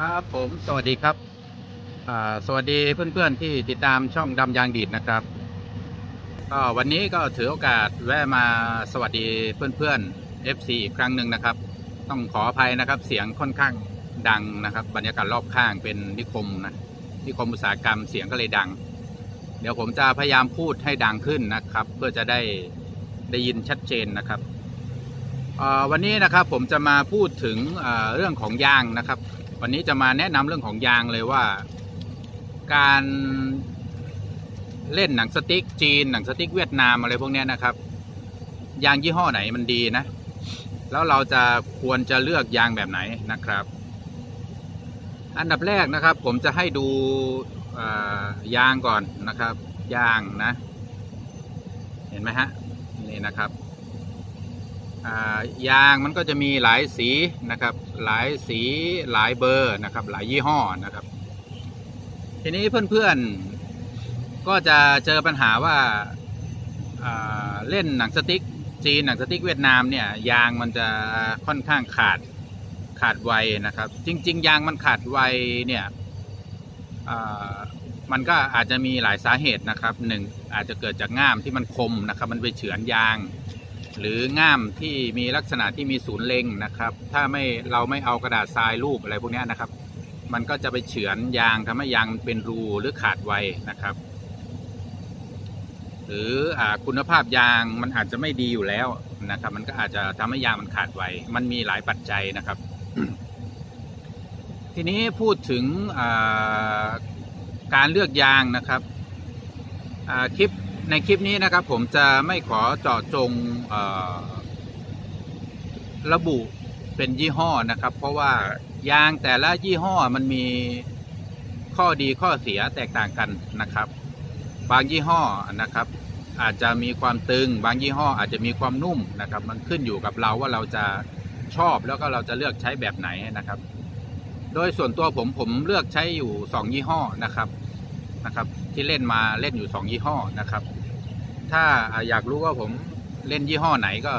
ครับผมสวัสดีครับสวัสดีเพื่อนๆที่ติดตามช่องดำยางดีดนะครับก็วันนี้ก็ถือโอกาสแวะมาสวัสดีเพื่อนๆ FC อีกครั้งหนึ่งนะครับ ต้องขออภัยนะครับเสียงค่อนข้างดังนะครับ บรรยากาศรอบข้างเป็นนิคมนะนิคมอุตสาหกรรมเสียงก็เลยดัง เดี๋ยวผมจะพยายามพูดให้ดังขึ้นนะครับ เพื่อจะได้ได้ยินชัดเจนนะครับวันนี้นะครับผมจะมาพูดถึงเรื่องของยางนะครับ วันนี้จะมาแนะนำเรื่องของยางเลยว่า การเล่นหนังสติ๊กจีน หนังสติ๊กเวียดนามอะไรพวกนี้นะครับ ยางยี่ห้อไหนมันดีนะ แล้วเราจะควรจะเลือกยางแบบไหนนะครับ อันดับแรกนะครับ ผมจะให้ดูยางก่อนนะครับ ยางนะ เห็นไหมฮะนี่นะครับ ยางมันก็จะมีหลายสีนะครับ หลายสีหลายเบอร์นะครับ หลายยี่ห้อนะครับ ทีนี้เพื่อนๆก็จะเจอปัญหาว่าาเล่นหนังสติ๊กจีนหนังสติ๊กเวียดนามเนี่ยยางมันจะค่อนข้างขาดขาดไวนะครับ จริง ๆ ยางมันขาดไวเนี่ยมันก็อาจจะมีหลายสาเหตุนะครับหนึ่งอาจจะเกิดจากง่ามที่มันคมนะครับ มันไปเฉือนยาง หรือง่ามที่มีลักษณะที่มีศูนย์เล็งนะครับ ถ้าไม่เราไม่เอากระดาษทรายรูปอะไรพวกนี้นะครับ มันก็จะไปเฉือนยางทำให้ยางเป็นรูหรือขาดไวนะครับ หรืออคุณภาพยางมันอาจจะไม่ดีอยู่แล้วนะครับ มันก็อาจจะทำให้ยางมันขาดไวมันมีหลายปัจจัยนะครับ ทีนี้พูดถึงการเลือกยางนะครับคลิป ในคลิปนี้นะครับผมจะไม่ขอเจาะจงระบุเป็นยี่ห้อนะครับ เพราะว่ายางแต่ละยี่ห้อมันมีข้อดีข้อเสียแตกต่างกันนะครับ บางยี่ห้อนะครับ อาจจะมีความตึง บางยี่ห้ออาจจะมีความนุ่มนะครับ มันขึ้นอยู่กับเราว่าเราจะชอบแล้วก็เราจะเลือกใช้แบบไหนนะครับ โดยส่วนตัวผมผมเลือกใช้อยู่สองยี่ห้อนะครับ นะครับ ที่เล่นมาเล่นอยู่สองยี่ห้อนะครับ ถ้าอยากรู้ว่าผมเล่นยี่ห้อไหนก็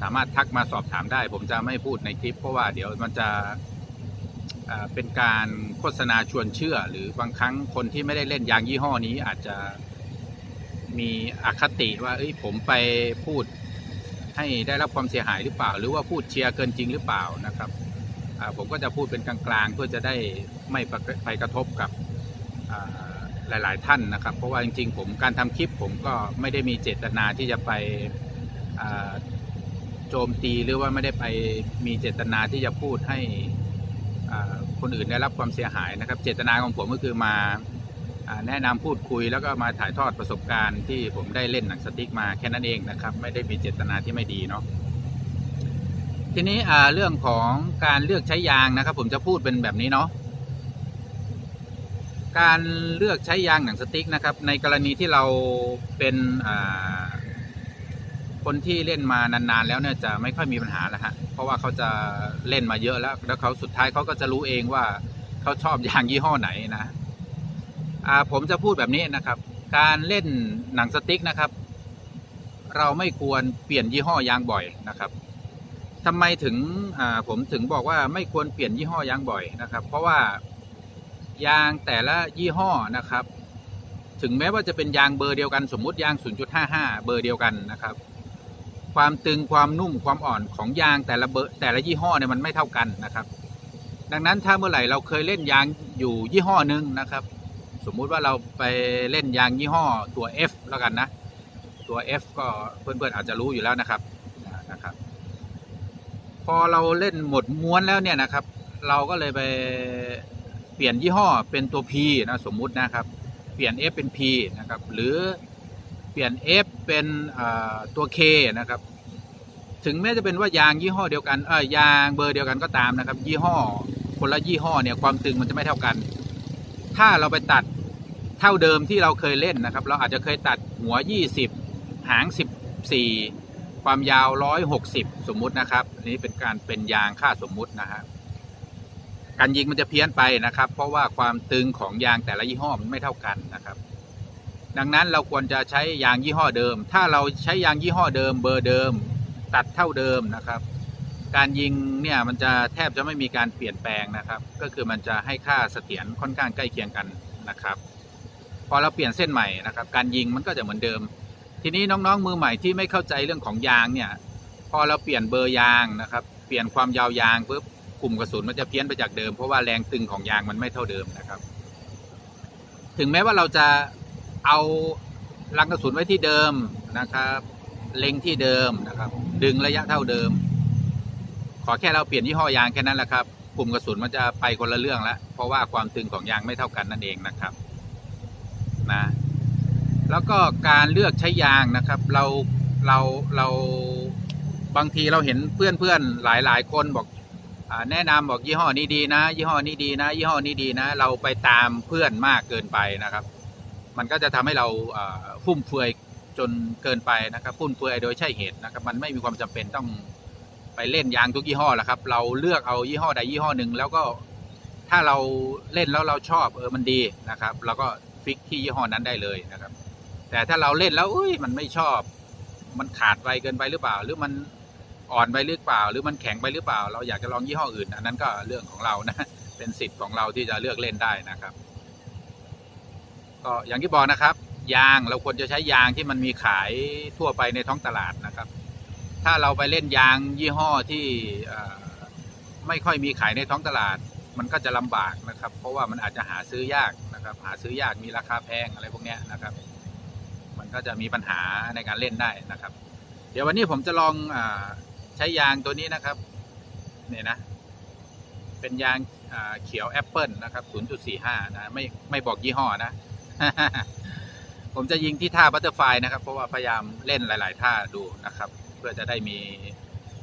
สามารถทักมาสอบถามได้ ผมจะไม่พูดในคลิป เพราะว่าเดี๋ยวมันจะเป็นการโฆษณาชวนเชื่อ หรือบางครั้งคนที่ไม่ได้เล่นยางยี่ห้อนี้อาจจะมีอคติว่าเอ้ยผมไปพูดให้ได้รับความเสียหายหรือเปล่า หรือว่าพูดเชียร์เกินจริงหรือเปล่านะครับผมก็จะพูดเป็นกลางๆ เพื่อจะได้ไม่ไปกระทบกับ หลาย ๆ ท่านนะครับ เพราะว่าจริง ๆ ผมการทำคลิปผมก็ไม่ได้มีเจตนาที่จะไปโจมตีหรือว่าไม่ได้ไปมีเจตนาที่จะพูดให้คนอื่นได้รับความเสียหายนะครับ เจตนาของผมก็คือมาแนะนำพูดคุย แล้วก็มาถ่ายทอดประสบการณ์ที่ผมได้เล่นหนังสติ๊กมาแค่นั้นเองนะครับ ไม่ได้มีเจตนาที่ไม่ดีเนาะทีนี้เรื่องของการเลือกใช้ยางนะครับ ผมจะพูดเป็นแบบนี้เนาะ การเลือกใช้ยางหนังสติ๊กนะครับ ในกรณีที่เราเป็นคนที่เล่นมานานๆ แล้วเนี่ยจะไม่ค่อยมีปัญหาแล้วฮะเพราะว่าเขาจะเล่นมาเยอะแล้ว แล้วเขาสุดท้ายเขาก็จะรู้เองว่าเขาชอบยางยี่ห้อไหนนะผมจะพูดแบบนี้นะครับ การเล่นหนังสติ๊กนะครับ เราไม่ควรเปลี่ยนยี่ห้อยางบ่อยนะครับทำไมถึงผมถึงบอกว่าไม่ควรเปลี่ยนยี่ห้อยางบ่อยนะครับ เพราะว่า ยางแต่ละยี่ห้อนะครับ ถึงแม้ว่าจะเป็นยางเบอร์เดียวกันสมมุติยาง 0.55 เบอร์เดียวกันนะครับ ความตึงความนุ่มความอ่อนของยางแต่ละเบอร์แต่ละยี่ห้อเนี่ยมันไม่เท่ากันนะครับ ดังนั้นถ้าเมื่อไหร่เราเคยเล่นยางอยู่ยี่ห้อหนึ่งนะครับ สมมุติว่าเราไปเล่นยางยี่ห้อตัว F แล้วกันนะตัว F ก็เพื่อนๆอาจจะรู้อยู่แล้วนะครับนะครับ พอเราเล่นหมดม้วนแล้วเนี่ยนะครับ เราก็เลยไป เปลี่ยนยี่ห้อเป็นตัว P นะสมมุตินะครับ เปลี่ยน F เป็น P นะครับ หรือเปลี่ยน F เป็นตัว K นะครับ ถึงแม้จะเป็นว่ายางยี่ห้อเดียวกันเออยางเบอร์เดียวกันก็ตามนะครับ ยี่ห้อคนละยี่ห้อเนี่ยความตึงมันจะไม่เท่ากัน ถ้าเราไปตัดเท่าเดิมที่เราเคยเล่นนะครับ เราอาจจะเคยตัดหัว 20 หาง 14 ความยาว 160 สมมุตินะครับ อันนี้เป็นการเป็นยางค่าสมมุตินะครับ การยิงมันจะเพี้ยนไปนะครับ เพราะว่าความตึงของยางแต่ละยี่ห้อมันไม่เท่ากันนะครับ ดังนั้นเราควรจะใช้ยางยี่ห้อเดิม ถ้าเราใช้ยางยี่ห้อเดิม เบอร์เดิม ตัดเท่าเดิมนะครับ การยิงเนี่ยมันจะแทบจะไม่มีการเปลี่ยนแปลงนะครับ ก็คือมันจะให้ค่าเสถียรค่อนข้างใกล้เคียงกันนะครับ พอเราเปลี่ยนเส้นใหม่นะครับ การยิงมันก็จะเหมือนเดิม ทีนี้น้องๆมือใหม่ที่ไม่เข้าใจเรื่องของยางเนี่ยพอเราเปลี่ยนเบอร์ยางนะครับ เปลี่ยนความยาวยางปุ๊บ กลุ่มกระสุนมันจะเพี้ยนไปจากเดิม เพราะว่าแรงตึงของยางมันไม่เท่าเดิมนะครับ ถึงแม้ว่าเราจะเอาลังกระสุนไว้ที่เดิมนะครับ เล็งที่เดิมนะครับ ดึงระยะเท่าเดิม ขอแค่เราเปลี่ยนยี่ห้อยางแค่นั้นแหละครับกลุ่มกระสุนมันจะไปคนละเรื่องแล้วเพราะว่าความตึงของยางไม่เท่ากันนั่นเองนะครับนะแล้วก็การเลือกใช้ยางนะครับ เราเราเราบางทีเราเห็นเพื่อนเพื่อนหลายหลายคนบอก แนะนำบอกยี่ห้อนี้ดีนะ ยี่ห้อนี้ดีนะ ยี่ห้อนี้ดีนะ เราไปตามเพื่อนมากเกินไปนะครับ มันก็จะทำให้เราฟุ่มเฟือยจนเกินไปนะครับฟุ่มเฟือยโดยใช่เหตุนะครับ มันไม่มีความจำเป็นต้องไปเล่นยางทุกยี่ห้อแหละครับ เราเลือกเอายี่ห้อใดยี่ห้อหนึ่งแล้วก็ถ้าเราเล่นแล้วเราชอบเออมันดีนะครับเราก็ฟิกที่ยี่ห้อนั้นได้เลยนะครับ แต่ถ้าเราเล่นแล้วอุ้ยมันไม่ชอบ มันขาดไปเกินไปหรือเปล่า หรือมัน อ่อนไปหรือเปล่า หรือมันแข็งไปหรือเปล่า เราอยากจะลองยี่ห้ออื่น อันนั้นก็เรื่องของเรานะเป็นสิทธิ์ของเราที่จะเลือกเล่นได้นะครับ ก็อย่างที่บอกนะครับ ยางเราควรจะใช้ยางที่มันมีขายทั่วไปในท้องตลาดนะครับ ถ้าเราไปเล่นยางยี่ห้อที่ไม่ค่อยมีขายในท้องตลาด มันก็จะลำบากนะครับ เพราะว่ามันอาจจะหาซื้อยากนะครับ หาซื้อยากมีราคาแพงอะไรพวกนี้นะครับ มันก็จะมีปัญหาในการเล่นได้นะครับ เดี๋ยววันนี้ผมจะลองอา ใช้ยางตัวนี้นะครับเนี่ยนะ เป็นยางเขียวแอปเปิลนะครับ 0.45 นะ ไม่ไม่บอกยี่ห้อนะ ผมจะยิงที่ท่าบัตเตอร์ไฟนะครับ เพราะว่าพยายามเล่นหลาย ๆ ท่าดูนะครับ เพื่อจะได้มี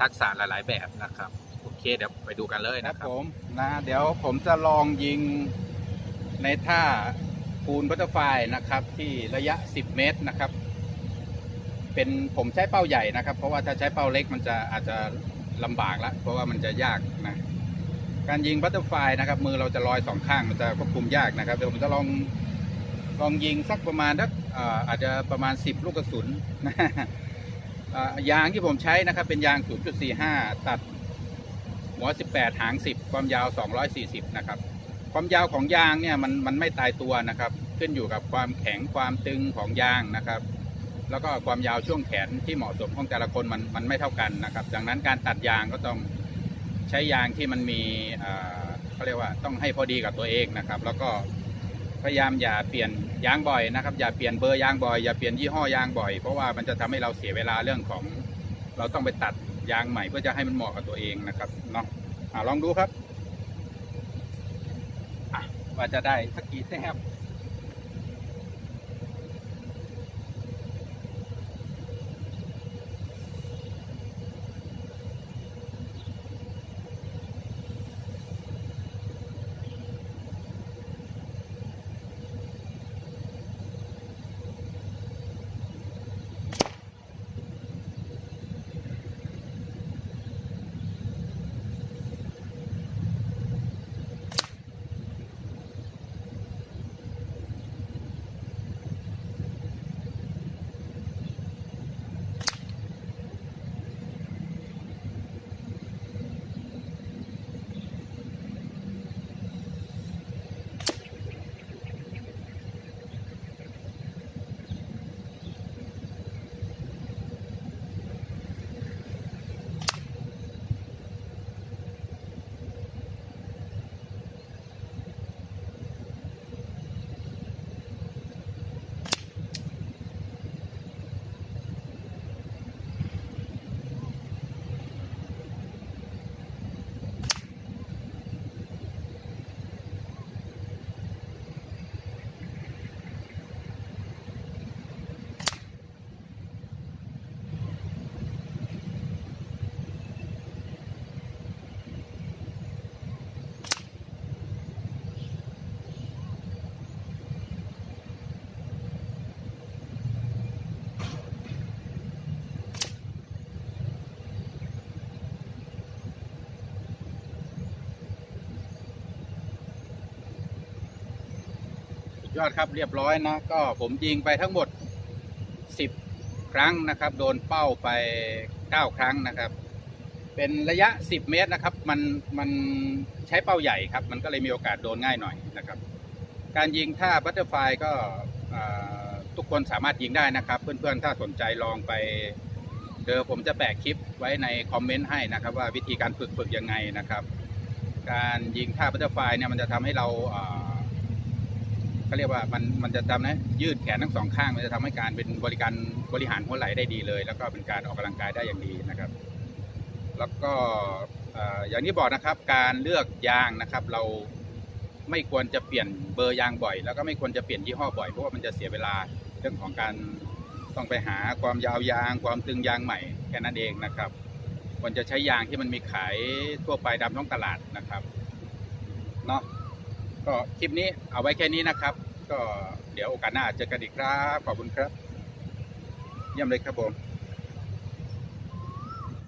ทักษะหลาย ๆ แบบนะครับ โอเค เดี๋ยวไปดูกันเลยนะครับผมนะเดี๋ยวผมจะลองยิงในท่าคูนบัตเตอร์ไฟนะครับ ที่ระยะ 10 เมตรนะครับ เป็นผมใช้เป้าใหญ่นะครับ เพราะว่าถ้าใช้เป้าเล็กมันจะอาจจะลำบากละเพราะว่ามันจะยากนะการยิงบัตเตอร์ไฟนะครับ มือเราจะลอยสองข้างมันจะควบคุมยากนะครับเดี๋ยวผมจะลองลองยิงสักประมาณสักอาจจะประมาณ 10 ลูกกระสุนนะยางที่ผมใช้นะครับเป็นยาง 0.45 ตัดหัว 18 หาง 10 ความยาว 240 นะครับ ความยาวของยางเนี่ยมันมันไม่ตายตัวนะครับ ขึ้นอยู่กับความแข็งความตึงของยางนะครับ แล้วก็ความยาวช่วงแขนที่เหมาะสมของแต่ละคนมันมันไม่เท่ากันนะครับ ดังนั้นการตัดยางก็ต้องใช้ยางที่มันมีเขาเรียกว่าต้องให้พอดีกับตัวเองนะครับ แล้วก็พยายามอย่าเปลี่ยนยางบ่อยนะครับ อย่าเปลี่ยนเบอร์ยางบ่อยอย่าเปลี่ยนยี่ห้อยางบ่อยเพราะว่ามันจะทำให้เราเสียเวลาเรื่องของ เราต้องไปตัดยางใหม่เพื่อจะให้มันเหมาะกับตัวเองนะครับเนาะลองดูครับว่าจะได้สักกี่แต้ม ยอดครับเรียบร้อยนะ ก็ผมยิงไปทั้งหมด 10 ครั้งนะครับ โดนเป้าไป 9 ครั้งนะครับ เป็นระยะ 10 เมตรนะครับ มันมันใช้เป้าใหญ่ครับ มันก็เลยมีโอกาสโดนง่ายหน่อยนะครับ การยิงท่าบัตเตอร์ไฟก็ทุกคนสามารถยิงได้นะครับ เพื่อนๆ ถ้าสนใจลองไปเดี๋ยวผมจะแปะคลิปไว้ในคอมเมนต์ให้นะครับ ว่าวิธีการฝึกฝึกยังไงนะครับ การยิงท่าบัตเตอร์ไฟเนี่ยมันจะทำให้เราา เขาเรียกว่ามันมันจะทำนะยืดแขนทั้งสองข้างมันจะทำให้การเป็นบริการบริหารหัวไหล่ได้ดีเลย แล้วก็เป็นการออกกำลังกายได้อย่างดีนะครับ แล้วก็เอ่ออย่างที่บอกนะครับ การเลือกยางนะครับ เราไม่ควรจะเปลี่ยนเบอร์ยางบ่อย แล้วก็ไม่ควรจะเปลี่ยนยี่ห้อบ่อยเพราะว่ามันจะเสียเวลาเรื่องของการต้องไปหาความยาวยาง ความตึงยางใหม่แค่นั้นเองนะครับควรจะใช้ยางที่มันมีขายทั่วไปตามท้องตลาดนะครับเนาะ ก็คลิปนี้เอาไว้แค่นี้นะครับ ก็เดี๋ยวโอกาสหน้าเจอกันอีกครับ ขอบคุณครับ เยี่ยมเลยครับผม